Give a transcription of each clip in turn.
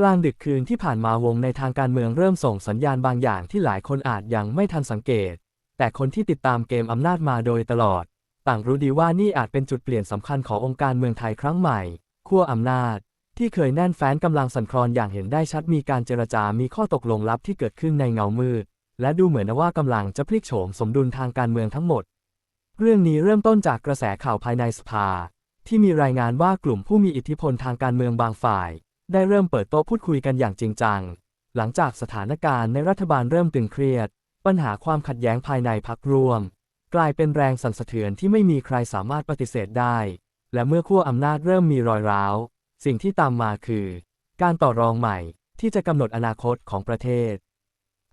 กลางดึกคืนที่ผ่านมาวงในทางการเมืองเริ่มส่งสัญญาณบางอย่างที่หลายคนอาจยังไม่ทันสังเกต แต่คนที่ติดตามเกมอำนาจมาโดยตลอด ต่างรู้ดีว่านี่อาจเป็นจุดเปลี่ยนสำคัญขององค์การเมืองไทยครั้งใหม่ขั้วอำนาจ ที่เคยแน่นแฟ้นกำลังสั่นคลอนอย่างเห็นได้ชัดมีการเจรจามีข้อตกลงลับที่เกิดขึ้นในเงามืด และดูเหมือนว่ากำลังจะพลิกโฉมสมดุลทางการเมืองทั้งหมด เรื่องนี้เริ่มต้นจากกระแสข่าวภายในสภา ที่มีรายงานว่ากลุ่มผู้มีอิทธิพลทางการเมืองบางฝ่าย ได้เริ่มเปิดโต๊ะพูดคุยกันอย่างจริงจัง หลังจากสถานการณ์ในรัฐบาลเริ่มตึงเครียด ปัญหาความขัดแย้งภายในพรรครวม กลายเป็นแรงสั่นสะเทือนที่ไม่มีใครสามารถปฏิเสธได้ และเมื่อขั้วอำนาจเริ่มมีรอยร้าว สิ่งที่ตามมาคือ การต่อรองใหม่ที่จะกำหนดอนาคตของประเทศ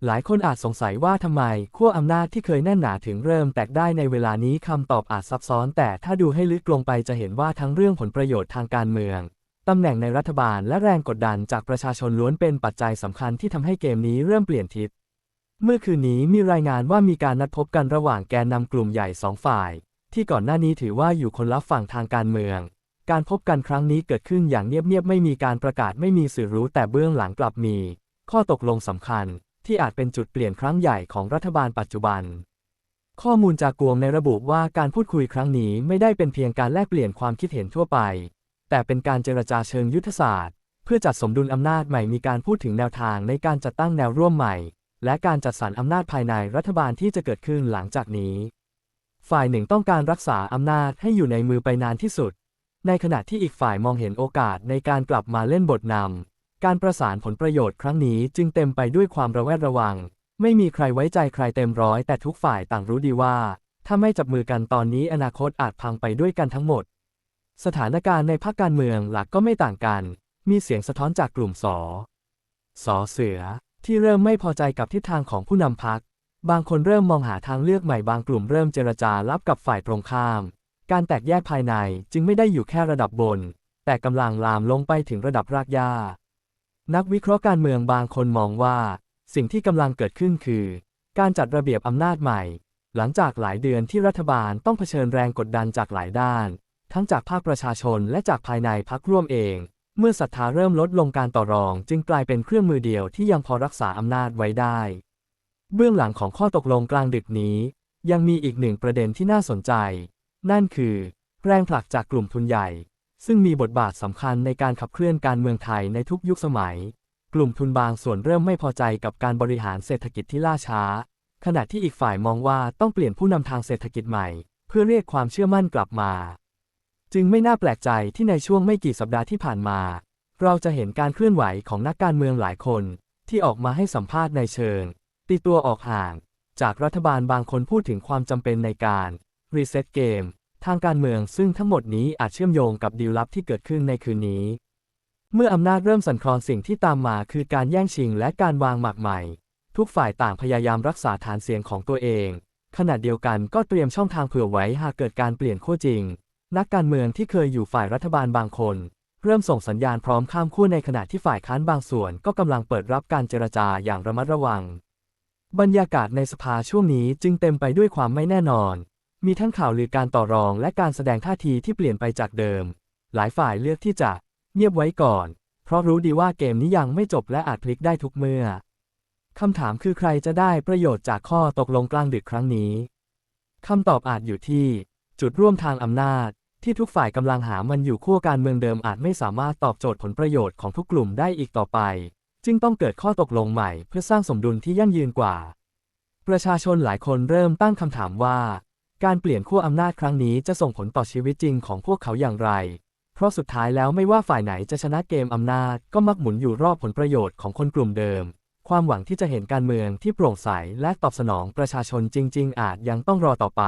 หลายคนอาจสงสัยว่าทำไมขั้วอำนาจที่เคยแน่นหนาถึงเริ่มแตกได้ในเวลานี้คำตอบอาจซับซ้อน แต่ถ้าดูให้ลึกลงไปจะเห็นว่าทั้งเรื่องผลประโยชน์ทางการเมือง ตำแหน่งในรัฐบาลและแรงกดดันจากประชาชนล้วนเป็นปัจจัยสำคัญที่ทำให้เกมนี้เริ่มเปลี่ยนทิศ เมื่อคืนนี้มีรายงานว่ามีการนัดพบกันระหว่างแกนนำกลุ่มใหญ่สองฝ่าย ที่ก่อนหน้านี้ถือว่าอยู่คนละฝั่งทางการเมือง การพบกันครั้งนี้เกิดขึ้นอย่างเงียบๆไม่มีการประกาศไม่มีสื่อรู้แต่เบื้องหลังกลับมี ข้อตกลงสำคัญ ที่อาจเป็นจุดเปลี่ยนครั้งใหญ่ของรัฐบาลปัจจุบันข้อมูลจากกวงในระบุว่าการพูดคุยครั้งนี้ไม่ได้เป็นเพียงการแลกเปลี่ยนความคิดเห็นทั่วไป แต่เป็นการเจรจาเชิงยุทธศาสตร์ เพื่อจัดสมดุลอำนาจใหม่มีการพูดถึงแนวทางในการจัดตั้งแนวร่วมใหม่ และการจัดสรรอำนาจภายในรัฐบาลที่จะเกิดขึ้นหลังจากนี้ ฝ่ายหนึ่งต้องการรักษาอำนาจให้อยู่ในมือไปนานที่สุด ในขณะที่อีกฝ่ายมองเห็นโอกาสในการกลับมาเล่นบทนำการประสานผลประโยชน์ครั้งนี้จึงเต็มไปด้วยความระแวดระวัง ไม่มีใครไว้ใจใครเต็มร้อยแต่ทุกฝ่ายต่างรู้ดีว่า ถ้าไม่จับมือกันตอนนี้อนาคตอาจพังไปด้วยกันทั้งหมด สถานการณ์ในภาคการเมืองหลักก็ไม่ต่างกัน มีเสียงสะท้อนจากกลุ่มสอสอเสือ ที่เริ่มไม่พอใจกับทิศทางของผู้นำพัก บางคนเริ่มมองหาทางเลือกใหม่บางกลุ่มเริ่มเจรจาลับกับฝ่ายตรงข้าม การแตกแยกภายในจึงไม่ได้อยู่แค่ระดับบน แต่กำลังลามลงไปถึงระดับรากหญ้า นักวิเคราะห์การเมืองบางคนมองว่า สิ่งที่กำลังเกิดขึ้นคือ การจัดระเบียบอำนาจใหม่ หลังจากหลายเดือนที่รัฐบาลต้องเผชิญแรงกดดันจากหลายด้าน ทั้งจากภาคประชาชนและจากภายในพักร่วมเอง เมื่อศรัทธาเริ่มลดลงการต่อรอง จึงกลายเป็นเครื่องมือเดียวที่ยังพอรักษาอำนาจไว้ได้ เบื้องหลังของข้อตกลงกลางดึกนี้ ยังมีอีกหนึ่งประเด็นที่น่าสนใจ นั่นคือ แรงผลักจากกลุ่มทุนใหญ่ ซึ่งมีบทบาทสำคัญในการขับเคลื่อนการเมืองไทยในทุกยุคสมัย กลุ่มทุนบางส่วนเริ่มไม่พอใจกับการบริหารเศรษฐกิจที่ล่าช้า ขณะที่อีกฝ่ายมองว่าต้องเปลี่ยนผู้นำทางเศรษฐกิจใหม่ เพื่อเรียกความเชื่อมั่นกลับมา จึงไม่น่าแปลกใจที่ในช่วงไม่กี่สัปดาห์ที่ผ่านมา เราจะเห็นการเคลื่อนไหวของนักการเมืองหลายคนที่ออกมาให้สัมภาษณ์ในเชิงตีตัวออกห่าง จากรัฐบาลบางคนพูดถึงความจำเป็นในการรีเซ็ตเกมทางการเมืองซึ่งทั้งหมดนี้อาจเชื่อมโยงกับดีลลับที่เกิดขึ้นในคืนนี้ เมื่ออำนาจเริ่มสั่นคลอนสิ่งที่ตามมาคือการแย่งชิงและการวางหมากใหม่ ทุกฝ่ายต่างพยายามรักษาฐานเสียงของตัวเอง ขณะเดียวกันก็เตรียมช่องทางเผื่อไว้หากเกิดการเปลี่ยนขั้วจริง นักการเมืองที่เคยอยู่ฝ่ายรัฐบาลบางคน เริ่มส่งสัญญาณพร้อมข้ามขั้วในขณะที่ฝ่ายค้านบางส่วนก็กำลังเปิดรับการเจรจาอย่างระมัดระวัง บรรยากาศในสภาช่วงนี้จึงเต็มไปด้วยความไม่แน่นอน มีทั้งข่าวลือการต่อรองและการแสดงท่าทีที่เปลี่ยนไปจากเดิม หลายฝ่ายเลือกที่จะเงียบไว้ก่อน เพราะรู้ดีว่าเกมนี้ยังไม่จบและอาจพลิกได้ทุกเมื่อคำถามคือใครจะได้ประโยชน์จากข้อตกลงกลางดึกครั้งนี้คำตอบอาจอยู่ที่ จุดร่วมทางอำนาจ ที่ทุกฝ่ายกำลังหามันอยู่ขั้วการเมืองเดิมอาจไม่สามารถตอบโจทย์ผลประโยชน์ของทุกกลุ่มได้อีกต่อไป จึงต้องเกิดข้อตกลงใหม่เพื่อสร้างสมดุลที่ยั่งยืนกว่า ประชาชนหลายคนเริ่มตั้งคำถามว่า การเปลี่ยนขั้วอำนาจครั้งนี้จะส่งผลต่อชีวิตจริงของพวกเขาอย่างไร เพราะสุดท้ายแล้วไม่ว่าฝ่ายไหนจะชนะเกมอำนาจก็มักหมุนอยู่รอบผลประโยชน์ของคนกลุ่มเดิม ความหวังที่จะเห็นการเมืองที่โปร่งใสและตอบสนองประชาชนจริง ๆ อาจยังต้องรอต่อไป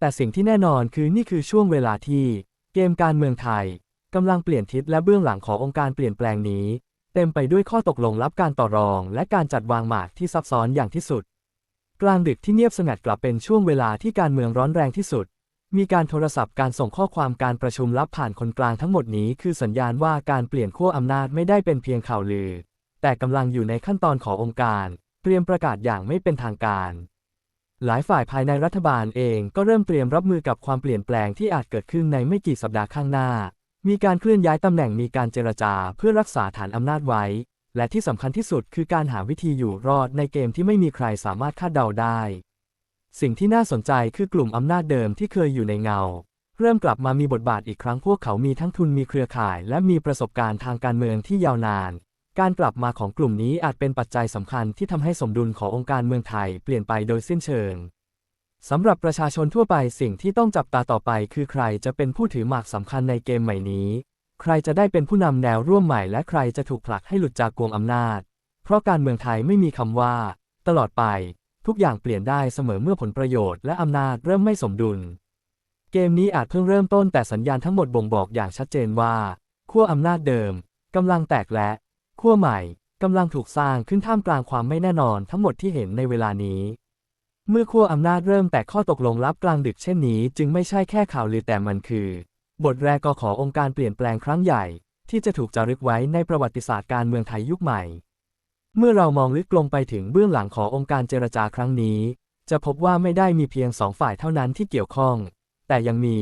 แต่สิ่งที่แน่นอนคือนี่คือช่วงเวลาที่ เกมการเมืองไทยกำลังเปลี่ยนทิศและเบื้องหลังขององค์การเปลี่ยนแปลงนี้ เต็มไปด้วยข้อตกลงลับการต่อรอง และการจัดวางหมากที่ซับซ้อนอย่างที่สุด กลางดึกที่เงียบสงัดกลับเป็นช่วงเวลาที่การเมืองร้อนแรงที่สุด มีการโทรศัพท์การส่งข้อความการประชุมลับผ่านคนกลางทั้งหมดนี้คือสัญญาณว่าการเปลี่ยนขั้วอำนาจไม่ได้เป็นเพียงข่าวลือ แต่กำลังอยู่ในขั้นตอนขององค์การ เตรียมประกาศอย่างไม่เป็นทางการ หลายฝ่ายภายในรัฐบาลเองก็เริ่มเตรียมรับมือกับความเปลี่ยนแปลงที่อาจเกิดขึ้นในไม่กี่สัปดาห์ข้างหน้า มีการเคลื่อนย้ายตำแหน่งมีการเจรจาเพื่อรักษาฐานอำนาจไว้ และที่สำคัญที่สุดคือการหาวิธีอยู่รอดในเกมที่ไม่มีใครสามารถคาดเดาได้ สิ่งที่น่าสนใจคือกลุ่มอำนาจเดิมที่เคยอยู่ในเงา เริ่มกลับมามีบทบาทอีกครั้งพวกเขามีทั้งทุนมีเครือข่าย และมีประสบการณ์ทางการเมืองที่ยาวนาน การกลับมาของกลุ่มนี้อาจเป็นปัจจัยสำคัญที่ทำให้สมดุลขององค์การเมืองไทยเปลี่ยนไปโดยสิ้นเชิงสำหรับประชาชนทั่วไปสิ่งที่ต้องจับตาต่อไปคือใครจะเป็นผู้ถือหมากสำคัญในเกมใหม่นี้ ใครจะได้เป็นผู้นำแนวร่วมใหม่และใครจะถูกผลักให้หลุดจากกวงอำนาจ เพราะการเมืองไทยไม่มีคำว่า ตลอดไป ทุกอย่างเปลี่ยนได้เสมอเมื่อผลประโยชน์และอำนาจเริ่มไม่สมดุล เกมนี้อาจเพิ่งเริ่มต้นแต่สัญญาณทั้งหมดบ่งบอกอย่างชัดเจนว่าขั้วอำนาจเดิมกำลังแตกและ ขั้วใหม่กำลังถูกสร้างขึ้นท่ามกลางความไม่แน่นอนทั้งหมดที่เห็นในเวลานี้ เมื่อขั้วอำนาจเริ่มแตกข้อตกลงลับกลางดึกเช่นนี้จึงไม่ใช่แค่ข่าวลือแต่มันคือ บทแรกก็ขอองค์การเปลี่ยนแปลงครั้งใหญ่ ที่จะถูกจารึกไว้ในประวัติศาสตร์การเมืองไทยยุคใหม่ เมื่อเรามองลึกลงไปถึงเบื้องหลังขององค์การเจรจาครั้งนี้ จะพบว่าไม่ได้มีเพียงสองฝ่ายเท่านั้นที่เกี่ยวข้อง แต่ยังมี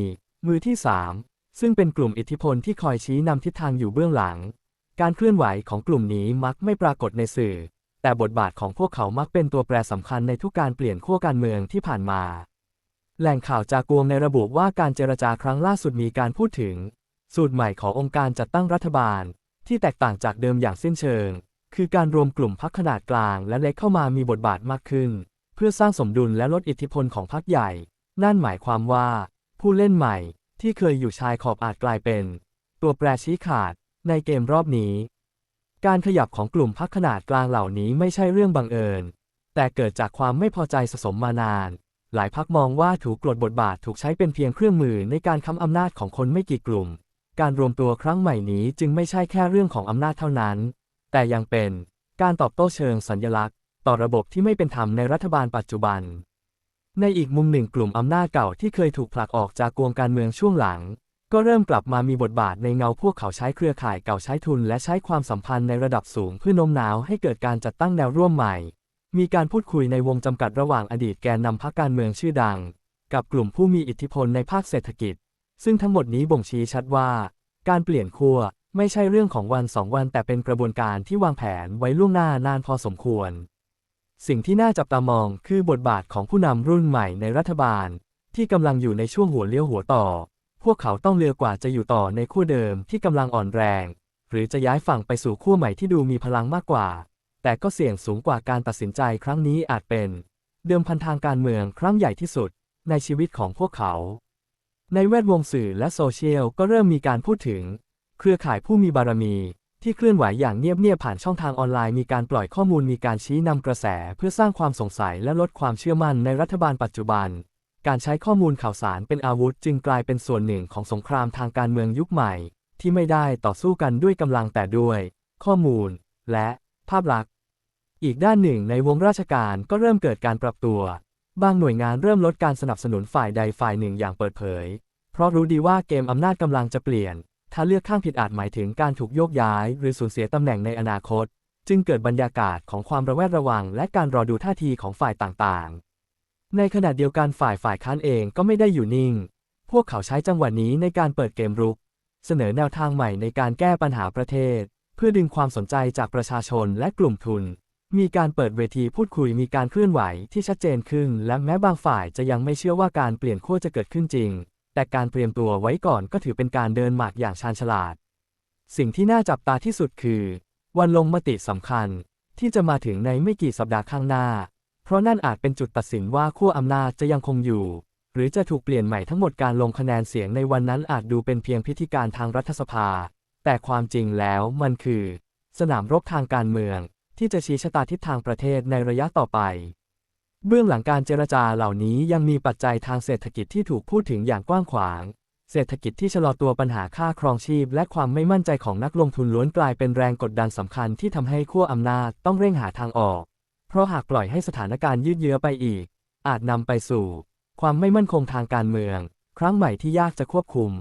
มือที่สามซึ่งเป็นกลุ่มอิทธิพลที่คอยชี้นำทิศทางอยู่เบื้องหลัง การเคลื่อนไหวของกลุ่มนี้มักไม่ปรากฏในสื่อ แต่บทบาทของพวกเขามักเป็นตัวแปรสำคัญในทุกการเปลี่ยนขั้วการเมืองที่ผ่านมา แหล่งข่าวจากวงในระบุว่าการเจรจาครั้งล่าสุดมีการพูดถึง สูตรใหม่ขององค์การจัดตั้งรัฐบาล ที่แตกต่างจากเดิมอย่างสิ้นเชิง คือการรวมกลุ่มพรรคขนาดกลางและเล็กเข้ามามีบทบาทมากขึ้น เพื่อสร้างสมดุลและลดอิทธิพลของพรรคใหญ่ นั่นหมายความว่า ผู้เล่นใหม่ที่เคยอยู่ชายขอบอาจกลายเป็น ตัวแปรชี้ขาด ในเกมรอบนี้ การขยับของกลุ่มพรรคขนาดกลางเหล่านี้ไม่ใช่เรื่องบังเอิญ แต่เกิดจากความไม่พอใจสะสมมานาน หลายพรรคมองว่าถูกกลดบทบาทถูกใช้เป็นเพียงเครื่องมือในการค้ำอำนาจของคนไม่กี่กลุ่ม การรวมตัวครั้งใหม่นี้จึงไม่ใช่แค่เรื่องของอำนาจเท่านั้น แต่ยังเป็นการตอบโต้เชิงสัญลักษณ์ ต่อระบบที่ไม่เป็นธรรมในรัฐบาลปัจจุบัน ในอีกมุมหนึ่งกลุ่มอำนาจเก่าที่เคยถูกผลักออกจากกวงการเมืองช่วงหลัง ก็เริ่มกลับมามีบทบาทในเงาพวกเขาใช้เครือข่ายเก่าใช้ทุน และใช้ความสัมพันธ์ในระดับสูงเพื่อโน้มน้าวให้เกิดการจัดตั้งแนวร่วมใหม่ มีการพูดคุยในวงจำกัดระหว่างอดีตแกนนำพรรคการเมืองชื่อดัง กับกลุ่มผู้มีอิทธิพลในภาคเศรษฐกิจ ซึ่งทั้งหมดนี้บ่งชี้ชัดว่า การเปลี่ยนขั้วไม่ใช่เรื่องของวันสองวัน แต่เป็นกระบวนการที่วางแผนไว้ล่วงหน้านานพอสมควร สิ่งที่น่าจับตามองคือบทบาทของผู้นำรุ่นใหม่ในรัฐบาล ที่กำลังอยู่ในช่วงหัวเลี้ยวหัวต่อ พวกเขาต้องเลือกกว่าจะอยู่ต่อในขั้วเดิมที่กำลังอ่อนแรง หรือจะย้ายฝั่งไปสู่ขั้วใหม่ที่ดูมีพลังมากกว่า แต่ก็เสี่ยงสูงกว่าการตัดสินใจครั้งนี้อาจเป็น เดิมพันทางการเมืองครั้งใหญ่ที่สุดในชีวิตของพวกเขา ในแวดวงสื่อและโซเชียลก็เริ่มมีการพูดถึง เครือข่ายผู้มีบารมีที่เคลื่อนไหวอย่างเงียบๆผ่านช่องทางออนไลน์มีการปล่อยข้อมูลมีการชี้นำกระแสเพื่อสร้างความสงสัยและลดความเชื่อมั่นในรัฐบาลปัจจุบัน การใช้ข้อมูลข่าวสารเป็นอาวุธจึงกลายเป็นส่วนหนึ่งของสงครามทางการเมืองยุคใหม่ ที่ไม่ได้ต่อสู้กันด้วยกำลังแต่ด้วย ข้อมูล และภาพลักษณ์ อีกด้านหนึ่งในวงราชการก็เริ่มเกิดการปรับตัว บางหน่วยงานเริ่มลดการสนับสนุนฝ่ายใดฝ่ายหนึ่งอย่างเปิดเผย เพราะรู้ดีว่าเกมอำนาจกำลังจะเปลี่ยน ถ้าเลือกข้างผิดอาจหมายถึงการถูกโยกย้าย หรือสูญเสียตำแหน่งในอนาคต จึงเกิดบรรยากาศของความระแวดระวัง และการรอดูท่าทีของฝ่ายต่างๆ ในขณะเดียวกันฝ่ายฝ่ายค้านเองก็ไม่ได้อยู่นิ่ง พวกเขาใช้จังหวะนี้ในการเปิดเกมรุก เสนอแนวทางใหม่ในการแก้ปัญหาประเทศ เพื่อดึงความสนใจจากประชาชนและกลุ่มทุน มีการเปิดเวทีพูดคุยมีการเคลื่อนไหวที่ชัดเจนขึ้น และแม้บางฝ่ายจะยังไม่เชื่อว่าการเปลี่ยนขั้วจะเกิดขึ้นจริง แต่การเตรียมตัวไว้ก่อนก็ถือเป็นการเดินหมากอย่างชาญฉลาด สิ่งที่น่าจับตาที่สุดคือ วันลงมติสำคัญที่จะมาถึงในไม่กี่สัปดาห์ข้างหน้า เพราะนั่นอาจเป็นจุดตัดสินว่าขั้วอำนาจจะยังคงอยู่ หรือจะถูกเปลี่ยนใหม่ทั้งหมดการลงคะแนนเสียงในวันนั้นอาจดูเป็นเพียงพิธีการทางรัฐสภา แต่ความจริงแล้วมันคือ สนามรบทางการเมือง ที่จะชี้ชะตาทิศทางประเทศในระยะต่อไปเบื้องหลังการเจรจาเหล่านี้ยังมีปัจจัยทางเศรษฐกิจที่ถูกพูดถึงอย่างกว้างขวาง เศรษฐกิจที่ชะลอตัวปัญหาค่าครองชีพ และความไม่มั่นใจของนักลงทุนล้วนกลายเป็นแรงกดดันสำคัญที่ทำให้ขั้วอำนาจต้องเร่งหาทางออก เพราะหากปล่อยให้สถานการณ์ยืดเยื้อไปอีก อาจนำไปสู่ ความไม่มั่นคงทางการเมือง ครั้งใหม่ที่ยากจะควบคุม